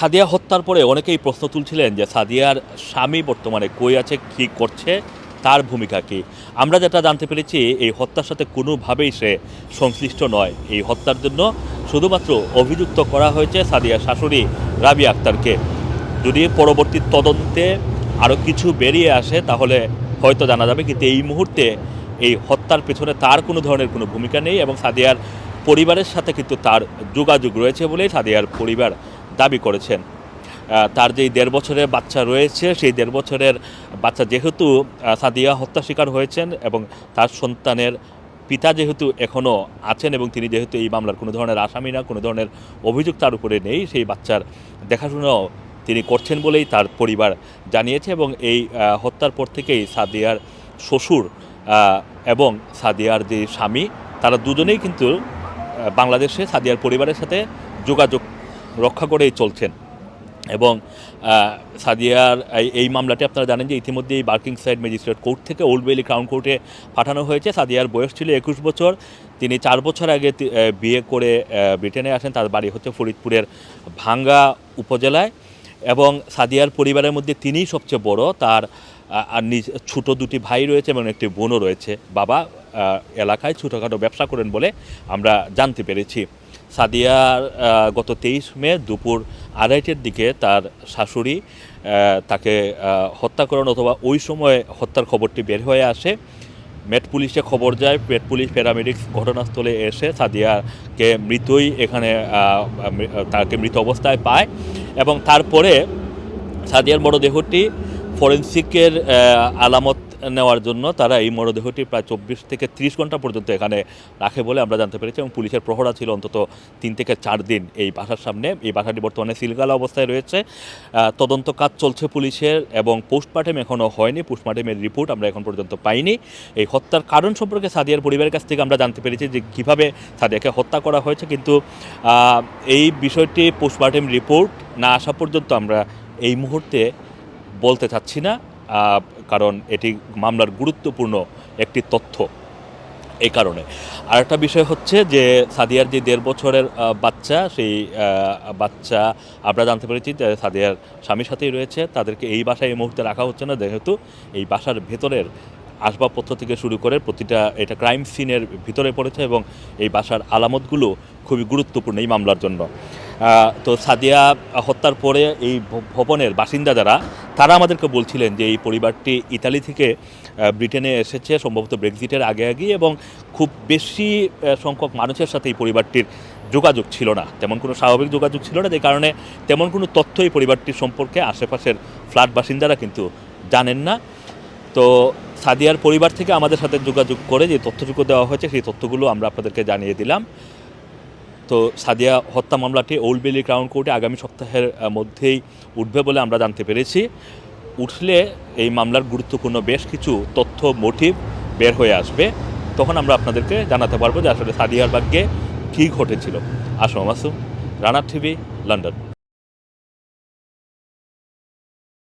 সাদিয়া হত্যার পরে অনেকেই প্রশ্ন তুলছিলেন যে সাদিয়ার স্বামী বর্তমানে কই আছে, কী করছে, তার ভূমিকা কী? আমরা যেটা জানতে পেরেছি, এই হত্যার সাথে কোনোভাবেই সে সংশ্লিষ্ট নয়। এই হত্যার জন্য শুধুমাত্র অভিযুক্ত করা হয়েছে সাদিয়ার শাশুড়ি রাবি আক্তারকে। যদি পরবর্তী তদন্তে আরও কিছু বেরিয়ে আসে, তাহলে হয়তো জানা যাবে কিন্তু এই মুহূর্তে এই হত্যার পেছনে তার কোনো ধরনের কোনো ভূমিকা নেই এবং সাদিয়ার পরিবারের সাথে কিন্তু তার যোগাযোগ রয়েছে বলেই সাদিয়ার পরিবার দাবি করেছেন। তার যেই দেড় বছরের বাচ্চা রয়েছে, সেই দেড় বছরের বাচ্চা যেহেতু সাদিয়া হত্যা শিকার হয়েছেন এবং তার সন্তানের পিতা যেহেতু এখনও আছেন এবং তিনি যেহেতু এই মামলার কোনো ধরনের আসামি না, কোনো ধরনের অভিযোগ তার উপরে নেই, সেই বাচ্চার দেখাশোনাও তিনি করছেন বলেই তার পরিবার জানিয়েছে এবং এই হত্যার পর থেকেই সাদিয়ার শ্বশুর এবং সাদিয়ার যে স্বামী, তারা দুজনেই কিন্তু বাংলাদেশে সাদিয়ার পরিবারের সাথে যোগাযোগ রক্ষা করেই চলছেন। এবং সাদিয়ার এই- এই মামলাটি আপনারা জানেন যে ইতিমধ্যেই বার্কিং সাইড ম্যাজিস্ট্রেট কোর্ট থেকে ওল্ড বেলি ক্রাউন কোর্টে পাঠানো হয়েছে। সাদিয়ার বয়স ছিল একুশ বছর। তিনি চার বছর আগে বিয়ে করে ব্রিটেনে আসেন। তার বাড়ি হচ্ছে ফরিদপুরের ভাঙ্গা উপজেলায়। এবং সাদিয়ার পরিবারের মধ্যে তিনিই সবচেয়ে বড়। তার আর নিজ ছোটো দুটি ভাই রয়েছে এবং একটি বোনও রয়েছে। বাবা এলাকায় ছোটোখাটো ব্যবসা করেন বলে আমরা জানতে পেরেছি। সাদিয়ার গত তেইশ মে দুপুর আড়াইটের দিকে তার শাশুড়ি তাকে হত্যা করেন অথবা ওই সময়ে হত্যার খবরটি বের হয়ে আসে। মেট পুলিশে খবর যায়, মেট পুলিশ প্যারামেডিক্স ঘটনাস্থলে এসে সাদিয়াকে মৃতই এখানে তাকে মৃত অবস্থায় পায় এবং তারপরে সাদিয়ার মরদেহটি ফরেন্সিকের আলামত নেওয়ার জন্য তারা এই মরদেহটি প্রায় চব্বিশ থেকে ত্রিশ ঘণ্টা পর্যন্ত এখানে রাখে বলে আমরা জানতে পেরেছি এবং পুলিশের প্রহরা ছিল অন্তত তিন থেকে চার দিন এই বাসার সামনে। এই বাসাটি বর্তমানে সিলগালা অবস্থায় রয়েছে। তদন্ত কাজ চলছে পুলিশের এবং পোস্টমার্টেম এখনও হয়নি। পোস্টমার্টেমের রিপোর্ট আমরা এখন পর্যন্ত পাইনি। এই হত্যার কারণ সম্পর্কে সাদিয়ার পরিবারের কাছ থেকে আমরা জানতে পেরেছি যে কীভাবে সাদিয়াকে হত্যা করা হয়েছে। কিন্তু এই বিষয়টি পোস্টমার্টেম রিপোর্ট না আসা পর্যন্ত আমরা এই মুহূর্তে বলতে চাচ্ছি না। কারণ এটি মামলার গুরুত্বপূর্ণ একটি তথ্য এই কারণে। আরেকটা বিষয় হচ্ছে যে সাদিয়ার যে দেড় বছরের বাচ্চা, সেই বাচ্চা, আমরা জানতে পেরেছি যে সাদিয়ার স্বামীর সাথেই রয়েছে। তাদেরকে এই বাসায় এই মুহূর্তে রাখা হচ্ছে না, যেহেতু এই বাসার ভেতরের আসবাবপত্র থেকে শুরু করে প্রতিটা এটা ক্রাইম সিনের ভিতরে পড়েছে এবং এই বাসার আলামতগুলো খুবই গুরুত্বপূর্ণ এই মামলার জন্য। তো সাদিয়া হত্যার পরে এই ভবনের বাসিন্দা যারা, তারা আমাদেরকে বলছিলেন যে এই পরিবারটি ইতালি থেকে ব্রিটেনে এসেছে, সম্ভবত ব্রেক্সিটের আগে আগে, এবং খুব বেশি সংখ্যক মানুষের সাথে এই পরিবারটির যোগাযোগ ছিল না। তেমন কোনো স্বাভাবিক যোগাযোগ ছিল না, যে কারণে তেমন কোনো তথ্য এই পরিবারটির সম্পর্কে আশেপাশের ফ্ল্যাট বাসিন্দারা কিন্তু জানেন না। তো সাদিয়ার পরিবার থেকে আমাদের সাথে যোগাযোগ করে যে তথ্যটুকু দেওয়া হয়েছে, সেই তথ্যগুলো আমরা আপনাদেরকে জানিয়ে দিলাম। তো সাদিয়া হত্যা মামলাটি ওল্ড বেলি ক্রাউন কোর্টে আগামী সপ্তাহের মধ্যেই উঠবে বলে আমরা জানতে পেরেছি। উঠলে এই মামলার গুরুত্বপূর্ণ বেশ কিছু তথ্য, মোটিভ বের হয়ে আসবে। তখন আমরা আপনাদেরকে জানাতে পারব যে আসলে সাদিয়ার ভাগ্যে কী ঘটেছিল। আসো, মাসুম। রানার টিভি, লন্ডন।